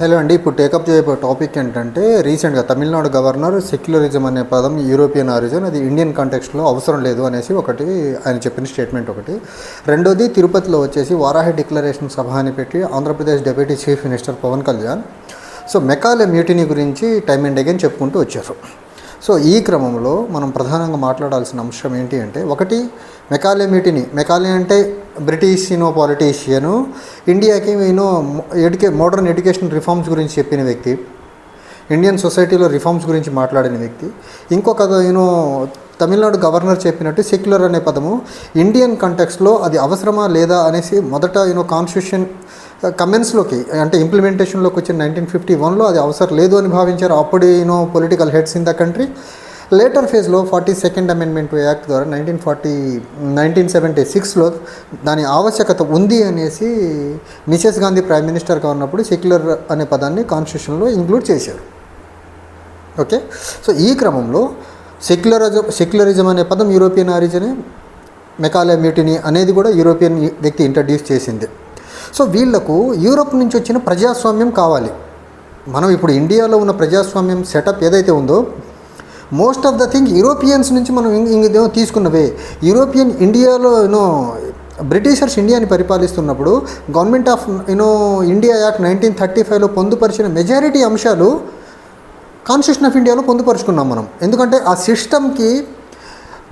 Hello అండి ఇప్పుడు take up చేయబోయే టాపిక్ ఏంటంటే రీసెంట్గా తమిళనాడు గవర్నర్ సెక్యులరిజం అనే పదం యూరోపియన్ ఆరిజిన్ అది ఇండియన్ కాంటెక్స్ట్లో అవసరం లేదు అనేసి ఒకటి ఆయన చెప్పిన స్టేట్మెంట్ ఒకటి. రెండోది తిరుపతిలో వచ్చేసి వారాహి డిక్లరేషన్ సభ అని పెట్టి Andhra Pradesh deputy chief minister Pavan Kalyan. So Macaulay mutiny గురించి టైం అండ్ అగైన్ చెప్పుకుంటూ వచ్చారు. సో ఈ క్రమంలో మనం ప్రధానంగా మాట్లాడాల్సిన అంశం ఏంటి అంటే ఒకటి మెకాలే మ్యూటినీ మెకాలే అంటే బ్రిటిష్ యూనో పాలిటీషియను ఇండియాకి యూనో ఎడ్యుకే మోడర్న్ ఎడ్యుకేషన్ రిఫార్మ్స్ గురించి చెప్పిన వ్యక్తి ఇండియన్ సొసైటీలో రిఫార్మ్స్ గురించి మాట్లాడిన వ్యక్తి ఇంకొక యూనో తమిళనాడు గవర్నర్ చెప్పినట్టు సెక్యులర్ అనే పదము ఇండియన్ కంటెక్స్లో అది అవసరమా లేదా అనేసి మొదట యూనో కాన్స్టిట్యూషన్ కమెంట్స్లోకి అంటే ఇంప్లిమెంటేషన్లోకి వచ్చిన నైన్టీన్ ఫిఫ్టీ వన్లో అది అవసరం లేదు అని భావించారు. అప్పుడు you know political heads in the country later ఫేజ్లో ఫార్టీ సెకండ్ అమెండ్మెంట్ యాక్ట్ ద్వారా నైన్టీన్ ఫార్టీ నైన్టీన్ సెవెంటీ సిక్స్లో దాని ఆవశ్యకత ఉంది అనేసి మిసెస్ గాంధీ ప్రైమ్ మినిస్టర్గా ఉన్నప్పుడు సెక్యులర్ అనే పదాన్ని కాన్స్టిట్యూషన్లో ఇంక్లూడ్ చేశారు. ఓకే సో ఈ క్రమంలో సెక్యులరిజం సెక్యులరిజం అనే పదం యూరోపియన్ ఆరిజనే మెకాలే మ్యూటినీ అనేది కూడా యూరోపియన్ వ్యక్తి ఇంట్రడ్యూస్ చేసింది. సో వీళ్ళకు యూరోప్ నుంచి వచ్చిన ప్రజాస్వామ్యం కావాలి. మనం ఇప్పుడు ఇండియాలో ఉన్న ప్రజాస్వామ్యం సెటప్ ఏదైతే ఉందో most of the thing Europeans నుంచి మనం ఇంక- ఇంకేదో తీసుకున్నవే. యూరోపియన్ ఇండియాలో యూనో బ్రిటిషర్స్ ఇండియాని పరిపాలిస్తున్నప్పుడు government of you know India act nineteen thirty ఫైవ్లో పొందుపరిచిన మెజారిటీ అంశాలు కాన్స్టిట్యూషన్ ఆఫ్ ఇండియాలో పొందుపరుచుకున్నాం మనం. ఎందుకంటే ఆ సిస్టమ్కి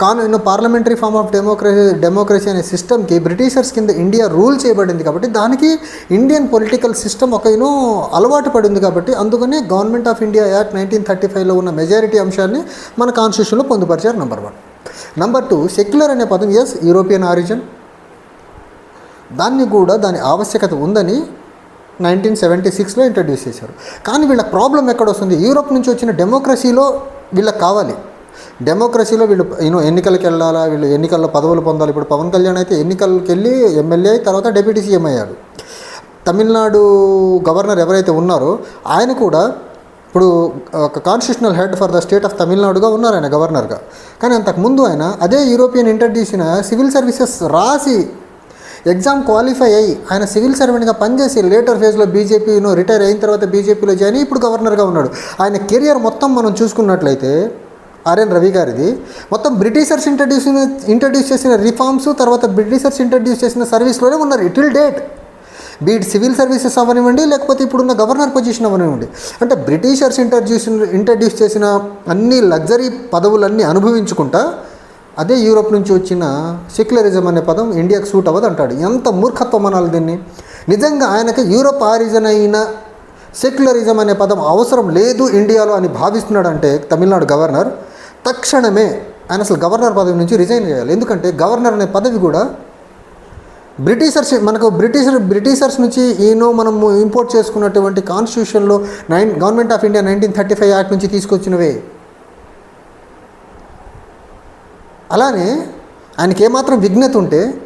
కాను you know parliamentary form of democracy democracy అనే సిస్టమ్కి బ్రిటిషర్స్ కింద ఇండియా రూల్ చేయబడింది కాబట్టి దానికి ఇండియన్ పొలిటికల్ సిస్టమ్ ఒక యూనో అలవాటు పడింది కాబట్టి అందుకనే government of India act nineteen thirty ఫైవ్లో ఉన్న మెజారిటీ అంశాన్ని మన కాన్స్టిట్యూషన్లో పొందుపరిచారు number one number two secular అనే పదం ఎస్ యూరోపియన్ ఆరిజిన్ దాన్ని కూడా దాని ఆవశ్యకత ఉందని నైన్టీన్ సెవెంటీ సిక్స్లో ఇంట్రడ్యూస్ చేశారు. కానీ వీళ్ళ ప్రాబ్లం ఎక్కడ వస్తుంది? యూరోప్ నుంచి వచ్చిన డెమోక్రసీలో వీళ్ళకి కావాలి. డెమోక్రసీలో వీళ్ళు యూనో ఎన్నికలకు వెళ్ళాలా? వీళ్ళు ఎన్నికల్లో పదవులు పొందాలి? ఇప్పుడు పవన్ కళ్యాణ్ అయితే ఎన్నికలకు వెళ్ళి ఎమ్మెల్యే తర్వాత డెప్యూటీ సీఎం అయ్యాడు. తమిళనాడు గవర్నర్ ఎవరైతే ఉన్నారో ఆయన కూడా ఇప్పుడు ఒక constitutional head for the state of తమిళనాడుగా ఉన్నారు ఆయన గవర్నర్గా. కానీ అంతకుముందు ఆయన అదే యూరోపియన్ ఇంట్రడ్యూస్ సివిల్ సర్వీసెస్ రాసి ఎగ్జామ్ క్వాలిఫై అయ్యి ఆయన సివిల్ సర్వెంట్గా పనిచేసి లేటర్ ఫేజ్లో బీజేపీను రిటైర్ అయిన తర్వాత బీజేపీలో జాయిన్ ఇప్పుడు గవర్నర్గా ఉన్నాడు. ఆయన కెరియర్ మొత్తం మనం చూసుకున్నట్లయితే ఆర్ఎన్ రవి గారిది మొత్తం బ్రిటిషర్స్ ఇంట్రడ్యూస్ ఇంట్రడ్యూస్ చేసిన రిఫార్మ్స్ తర్వాత బ్రిటిషర్స్ ఇంట్రడ్యూస్ చేసిన సర్వీస్లోనే ఉన్నారు. Till date. Be it civil services అవ్వనివ్వండి లేకపోతే ఇప్పుడున్న గవర్నర్ పొజిషన్ అవ్వనివ్వండి. అంటే బ్రిటిషర్స్ ఇంట్రడ్యూస్ ఇంట్రడ్యూస్ చేసిన అన్ని లగ్జరీ పదవులన్నీ అనుభవించుకుంటా అదే యూరోప్ నుంచి వచ్చిన సెక్యులరిజం అనే పదం ఇండియాకు సూట్ అవ్వదు అంటాడు ఎంత మూర్ఖత్వం అనాలి దీన్ని? నిజంగా ఆయనకి యూరోప్ ఆరిజన్ అయిన సెక్యులరిజం అనే పదం అవసరం లేదు ఇండియాలో అని భావిస్తున్నాడంటే తమిళనాడు గవర్నర్. తక్షణమే ఆయన అసలు గవర్నర్ పదవి నుంచి రిజైన్ చేయాలి. ఎందుకంటే గవర్నర్ అనే పదవి కూడా బ్రిటిషర్స్ మనకు బ్రిటిషర్ బ్రిటిషర్స్ నుంచి ఈనో మనము ఇంపోర్ట్ చేసుకున్నటువంటి కాన్స్టిట్యూషన్లో nine government of India nineteen thirty five act నుంచి తీసుకొచ్చినవే. అలానే ఆయనకి ఏమాత్రం విఘ్నత ఉంటే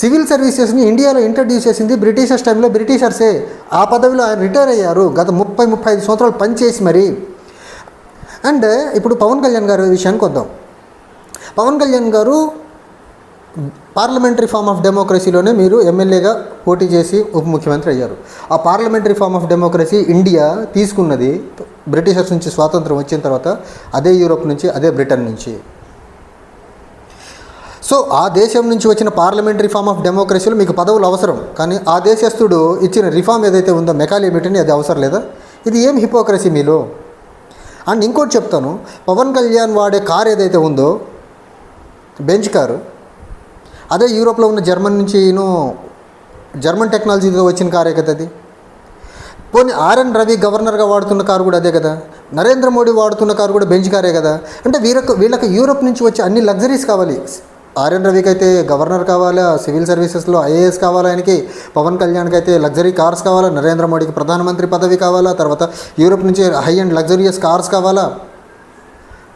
సివిల్ సర్వీసెస్ని ఇండియాలో ఇంట్రడ్యూస్ చేసింది బ్రిటిషర్స్ టైంలో బ్రిటిషర్సే. ఆ పదవిలో ఆయన రిటైర్ అయ్యారు. గత ముప్పై ముప్పై ఐదు సంవత్సరాలు పనిచేసి మరి. అండ్ ఇప్పుడు పవన్ కళ్యాణ్ గారి విషయానికి వద్దాం. పవన్ కళ్యాణ్ గారు పార్లమెంటరీ ఫార్మ్ ఆఫ్ డెమోక్రసీలోనే మీరు ఎమ్మెల్యేగా పోటీ చేసి ఉప ముఖ్యమంత్రి అయ్యారు. ఆ parliamentary form of democracy India తీసుకున్నది బ్రిటిషర్స్ నుంచి స్వాతంత్రం వచ్చిన తర్వాత అదే యూరోప్ నుంచి అదే బ్రిటన్ నుంచి. సో ఆ దేశం నుంచి వచ్చిన పార్లమెంటరీ ఫామ్ ఆఫ్ డెమోక్రసీలో మీకు పదవులు అవసరం. కానీ ఆ దేశస్థుడు ఇచ్చిన రిఫార్మ్ ఏదైతే ఉందో మెకాలిమిటీని అది అవసరం లేదా? ఇది ఏం హిపోక్రసీ మీలో? అండ్ ఇంకోటి చెప్తాను పవన్ కళ్యాణ్ వాడే కార్ ఏదైతే ఉందో బెంచ్ కారు అదే యూరోప్లో ఉన్న జర్మన్ నుంచి యూనో జర్మన్ టెక్నాలజీతో వచ్చిన కారే కదా అది? పోనీ ఆర్ఎన్ రవి గవర్నర్గా వాడుతున్న కారు కూడా అదే కదా? నరేంద్ర మోడీ వాడుతున్న కారు కూడా బెంచ్ కారే కదా? అంటే వీళ్ళకు వీళ్ళకి యూరోప్ నుంచి వచ్చే అన్ని లగ్జరీస్ కావాలి. ఆర్యన్ రవికి అయితే గవర్నర్ కావాలా సివిల్ సర్వీసెస్లో ఐఏఎస్ కావాలా ఆయనకి? పవన్ కళ్యాణ్కి అయితే లగ్జరీ కార్స్ కావాలా నరేంద్ర మోడీకి ప్రధానమంత్రి పదవి కావాలా తర్వాత యూరోప్ నుంచి హై అండ్ లగ్జరియస్ కార్స్ కావాలా?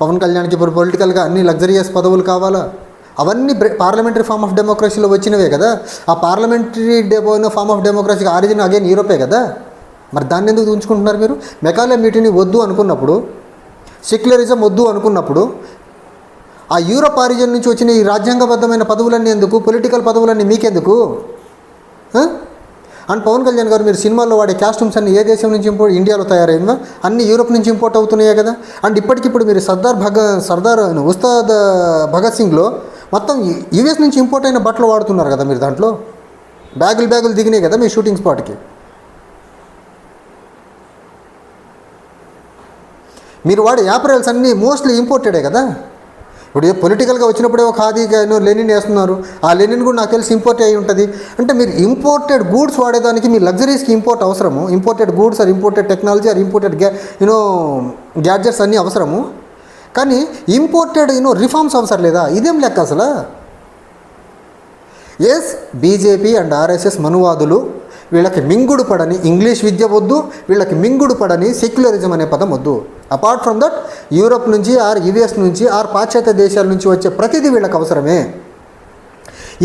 పవన్ కళ్యాణ్కి ఇప్పుడు పొలిటికల్గా అన్ని లగ్జరియస్ పదవులు కావాలా? అవన్నీ పార్లమెంటరీ ఫార్మ్ ఆఫ్ డెమోక్రసీలో వచ్చినవే కదా? ఆ పార్లమెంటరీ డెబోయిన ఫార్మ్ ఆఫ్ డెమోక్రసీకి ఆరిజిన్ అగైన్ యూరోపే కదా? మరి దాన్ని ఎందుకు ఉంచుకుంటున్నారు మీరు? మెకాలే మీటిని వద్దు అనుకున్నప్పుడు సెక్యులరిజం వద్దు అనుకున్నప్పుడు ఆ యూరోప్ ఆరిజిన్ నుంచి వచ్చిన ఈ రాజ్యాంగబద్ధమైన పదవులన్నీ ఎందుకు? పొలిటికల్ పదవులన్నీ మీకెందుకు? అండ్ పవన్ కళ్యాణ్ గారు మీరు సినిమాల్లో వాడే కాస్ట్యూమ్స్ అన్ని ఏ దేశం నుంచి ఇంపోర్ట్ ఇండియాలో తయారైందో? అన్ని యూరోప్ నుంచి ఇంపోర్ట్ అవుతున్నాయే కదా? అండ్ ఇప్పటికిప్పుడు మీరు సర్దార్ భగ సర్దార్ ఉస్తాద్ భగత్ సింగ్లో మొత్తం యూఎస్ నుంచి ఇంపోర్ట్ అయిన బట్టలు వాడుతున్నారు కదా మీరు దాంట్లో? బ్యాగులు బ్యాగులు దిగినాయి కదా మీ షూటింగ్ స్పాట్కి? మీరు వాడే యాపరల్స్ అన్నీ మోస్ట్లీ ఇంపోర్టెడే కదా? ఇప్పుడు పొలిటికల్గా వచ్చినప్పుడే ఒక ఖాదీ గాను లెనిన్ వేస్తున్నారు. ఆ లెనిన్ కూడా నాకు తెలిసి ఇంపోర్ట్ అయి ఉంటుంది. అంటే మీరు ఇంపోర్టెడ్ గూడ్స్ వాడేదానికి మీ లగ్జరీస్కి ఇంపోర్ట్ అవసరము? Imported goods or imported technology or imported గ్యా యూనో గ్యాడ్జెట్స్ అన్నీ అవసరము. కానీ ఇంపోర్టెడ్ యూనో రిఫార్మ్స్ అవసరం లేదా? ఇదేం లెక్క అసలు? ఎస్ బీజేపీ అండ్ ఆర్ఎస్ఎస్ మనువాదులు వీళ్ళకి మింగుడు పడని ఇంగ్లీష్ విద్య వద్దు వీళ్ళకి మింగుడు పడని సెక్యులరిజం అనే పదం వద్దు. అపార్ట్ ఫ్రమ్ దట్ యూరప్ నుంచి ఆర్ యుఎస్ నుంచి ఆర్ పాశ్చాత్య దేశాల నుంచి వచ్చే ప్రతిదీ వీళ్ళకి అవసరమే.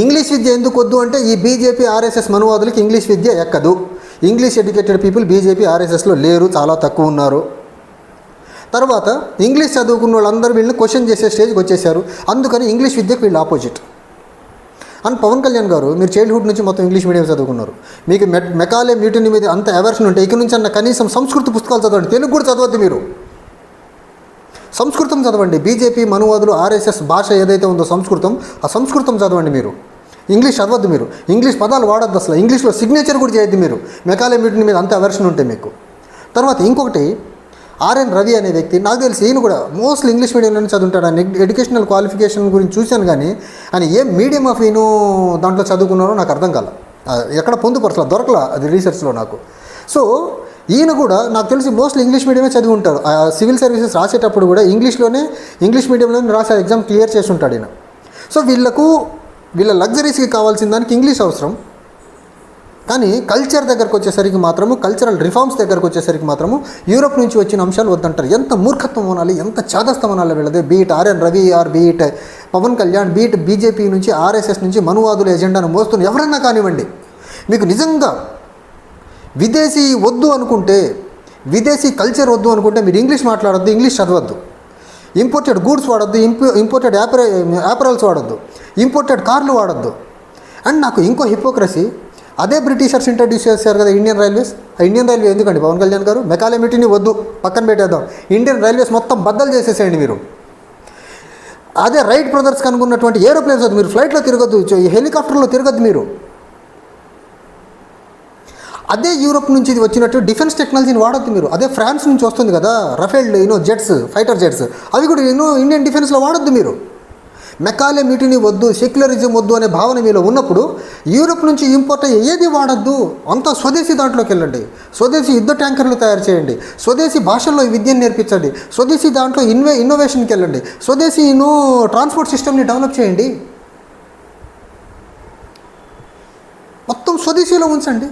ఇంగ్లీష్ విద్య ఎందుకు వద్దు అంటే ఈ బీజేపీ ఆర్ఎస్ఎస్ మనువాదులకి ఇంగ్లీష్ విద్య ఎక్కదు. ఇంగ్లీష్ ఎడ్యుకేటెడ్ పీపుల్ బీజేపీ ఆర్ఎస్ఎస్లో లేరు చాలా తక్కువ ఉన్నారు. తర్వాత ఇంగ్లీష్ చదువుకున్న వాళ్ళందరూ వీళ్ళని క్వశ్చన్ చేసే స్టేజ్కి వచ్చేసారు. అందుకని ఇంగ్లీష్ విద్యకు వీళ్ళు ఆపోజిట్ అండ్ పవన్ కళ్యాణ్ గారు మీరు చైల్డ్హుడ్ నుంచి మొత్తం ఇంగ్లీష్ మీడియం చదువుకున్నారు. మీకు మె మెకాలే మ్యూటిని మీద అంత అవేర్షన్ ఉంటే ఇక నుంచి అన్న కనీసం సంస్కృత పుస్తకాలు చదవండి. తెలుగు కూడా చదవద్దు మీరు. సంస్కృతం చదవండి. బీజేపీ మనువాదులు ఆర్ఎస్ఎస్ భాష ఏదైతే ఉందో సంస్కృతం ఆ సంస్కృతం చదవండి మీరు. ఇంగ్లీష్ చదవద్దు మీరు. ఇంగ్లీష్ పదాలు వాడద్దు అసలు. ఇంగ్లీష్లో సిగ్నేచర్ కూడా చేయొద్దు మీరు. మెకాలే మ్యూటిని మీద అంత అవర్షన్ ఉంటే మీకు. తర్వాత ఇంకొకటి ఆర్ఎన్ రవి అనే వ్యక్తి నాకు తెలిసి ఈయన కూడా మోస్ట్లీ ఇంగ్లీష్ మీడియంలోనే చదువుంటాడు. ఆయన ఎడ్యుకేషనల్ క్వాలిఫికేషన్ గురించి చూశాను కానీ ఆయన ఏ మీడియం ఆఫ్ ఈయన దాంట్లో చదువుకున్నారో నాకు అర్థం కాల. ఎక్కడ పొందుపరచలా దొరకలా అది రీసెర్చ్లో నాకు. సో ఈయన కూడా నాకు తెలిసి మోస్ట్లీ ఇంగ్లీష్ మీడియమే చదివి ఉంటారు ఆ సివిల్ సర్వీసెస్ రాసేటప్పుడు కూడా ఇంగ్లీష్లోనే ఇంగ్లీష్ మీడియంలోనే రాసే ఎగ్జామ్ క్లియర్ చేసి ఉంటాడు ఈయన. సో వీళ్ళకు వీళ్ళ లగ్జరీస్కి కావాల్సిన దానికి ఇంగ్లీష్ అవసరం. కానీ కల్చర్ దగ్గరకు వచ్చేసరికి మాత్రము కల్చరల్ రిఫార్మ్స్ దగ్గరకు వచ్చేసరికి మాత్రము యూరోప్ నుంచి వచ్చిన అంశాలు వద్దంటారు. ఎంత మూర్ఖత్వం అనాలి ఎంత చాదస్తం అనాలి వీళ్ళది. Be it RN Ravi or be it Pavan Kalyan be it BJP నుంచి ఆర్ఎస్ఎస్ నుంచి మనువాదుల ఎజెండాను మోస్తున్న ఎవరన్నా కానివ్వండి. మీకు నిజంగా విదేశీ వద్దు అనుకుంటే విదేశీ కల్చర్ వద్దు అనుకుంటే మీరు ఇంగ్లీష్ మాట్లాడద్దు ఇంగ్లీష్ చదవద్దు. ఇంపోర్టెడ్ గూడ్స్ వాడొద్దు ఇంపో ఇంపోర్టెడ్ యాపరే యాపరల్స్ వాడొద్దు. ఇంపోర్టెడ్ కార్లు వాడొద్దు. అండ్ నాకు ఇంకో హిపోక్రసీ అదే బ్రిటిషర్స్ ఇంట్రడ్యూస్ చేశారు కదా ఇండియన్ రైల్వేస్ ఆ ఇండియన్ రైల్వే ఎందుకండి? పవన్ కళ్యాణ్ గారు మెకాలమిటీని వద్దు పక్కన పెట్టేద్దాం. ఇండియన్ రైల్వేస్ మొత్తం బద్దలు చేసేసేయండి మీరు. అదే రైట్ బ్రదర్స్ కనుగొన్నటువంటి ఏరోప్లేన్స్ వద్దు మీరు ఫ్లైట్లో తిరగద్దు హెలికాప్టర్లో తిరగద్దు మీరు. అదే యూరోప్ నుంచి ఇది వచ్చినట్టు డిఫెన్స్ టెక్నాలజీని వాడద్దు మీరు. అదే ఫ్రాన్స్ నుంచి వస్తుంది కదా Rafale you know jets fighter jets అవి కూడా యూనో ఇండియన్ డిఫెన్స్లో వాడద్దు మీరు. మెకాలే మీటిని వద్దు సెక్యులరిజం వద్దు అనే భావన మీలో ఉన్నప్పుడు యూరోప్ నుంచి ఇంపోర్ట్ అయ్యే ఏది వాడద్దు? అంతా స్వదేశీ దాంట్లోకి వెళ్ళండి. స్వదేశీ యుద్ధ ట్యాంకర్లు తయారు చేయండి. స్వదేశీ భాషల్లో విద్యను నేర్పించండి. స్వదేశీ దాంట్లో ఇన్వే ఇన్నోవేషన్కి వెళ్ళండి. స్వదేశీ ట్రాన్స్పోర్ట్ సిస్టమ్ని డెవలప్ చేయండి. మొత్తం స్వదేశీలో ఉంచండి.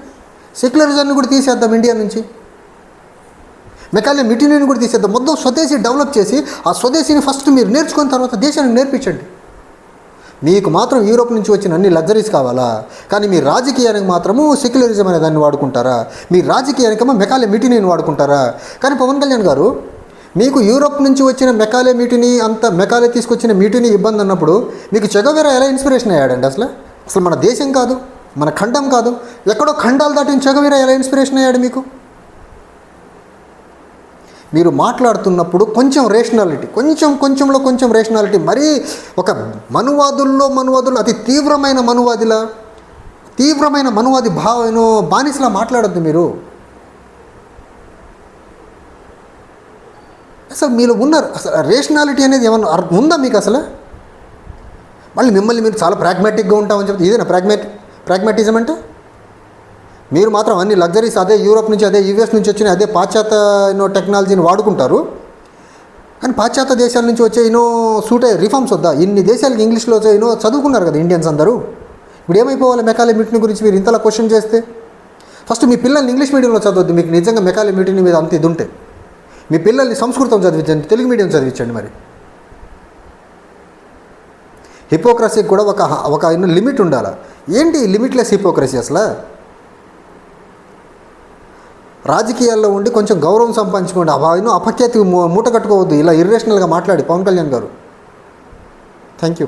సెక్యులరిజాన్ని కూడా తీసేద్దాం ఇండియా నుంచి. మెకాలే మిటీరియల్ని కూడా తీసేద్దాం. మొత్తం స్వదేశీ డెవలప్ చేసి ఆ స్వదేశీని ఫస్ట్ మీరు నేర్చుకున్న తర్వాత దేశానికి నేర్పించండి. మీకు మాత్రం యూరోప్ నుంచి వచ్చిన అన్ని లగ్జరీస్ కావాలా? కానీ మీ రాజకీయానికి మాత్రము సెక్యులరిజం అనే దాన్ని వాడుకుంటారా? మీ రాజకీయానికేమో మెకాలే మిటినీని వాడుకుంటారా? కానీ పవన్ కళ్యాణ్ గారు మీకు యూరోప్ నుంచి వచ్చిన మెకాలే మీటిని అంత మెకాలే తీసుకొచ్చిన మీటిని ఇబ్బంది అన్నప్పుడు మీకు చెగవేరా ఎలా ఇన్స్పిరేషన్ అయ్యాడండి అసలు? అసలు మన దేశం కాదు మన ఖండం కాదు ఎక్కడో ఖండాలు దాటిన చెగవేరా ఎలా ఇన్స్పిరేషన్ అయ్యాడు మీకు? మీరు మాట్లాడుతున్నప్పుడు కొంచెం రేషనాలిటీ కొంచెం కొంచెంలో కొంచెం రేషనాలిటీ మరీ ఒక మనువాదుల్లో మనువాదుల్లో అతి తీవ్రమైన మనువాదిల తీవ్రమైన మనువాది భావను బానిసలా మాట్లాడొద్దు మీరు. అసలు మీరు ఉన్నారు అసలు రేషనాలిటీ అనేది ఏమన్నా అర్థం ఉందా మీకు అసలు? మళ్ళీ మిమ్మల్ని మీరు చాలా ప్రాగ్మాటిక్గా ఉంటామని చెప్తే ఇదేనా ప్రాగ్మాటిక్ ప్రాగ్మాటిజం అంటే? మీరు మాత్రం అన్ని లగ్జరీస్ అదే యూరోప్ నుంచి అదే యూఎస్ నుంచి వచ్చిన అదే పాశ్చాత్య ఎన్నో టెక్నాలజీని వాడుకుంటారు. కానీ పాశ్చాత్య దేశాల నుంచి వచ్చే ఎన్నో సూట్ అయ్యే రిఫార్మ్స్ వద్దా? ఇన్ని దేశాలకి ఇంగ్లీష్లో వచ్చే ఎన్నో చదువుకున్నారు కదా ఇండియన్స్ అందరూ. ఇప్పుడు ఏమైపోవాలి మెకాలే మీటిని గురించి మీరు ఇంతలా క్వశ్చన్ చేస్తే? ఫస్ట్ మీ పిల్లల్ని ఇంగ్లీష్ మీడియంలో చదవద్దు మీకు నిజంగా మెకాలే మీటిని మీద అంత ఇది ఉంటే మీ పిల్లల్ని సంస్కృతం చదివించండి తెలుగు మీడియం చదివించండి మరి. హిపోక్రసీకి కూడా ఒక ఒక లిమిట్ ఉండాలి? ఏంటి లిమిట్లెస్ హిపోక్రసీ అసలు? రాజకీయాల్లో ఉండి కొంచెం గౌరవం సంపాదించుకోండి. అభాయిను అపఖ్యాతి మూ- మూట కట్టుకోవద్దు. ఇలా ఇర్రేషనల్గా మాట్లాడి పవన్ కళ్యాణ్ గారు. Thank you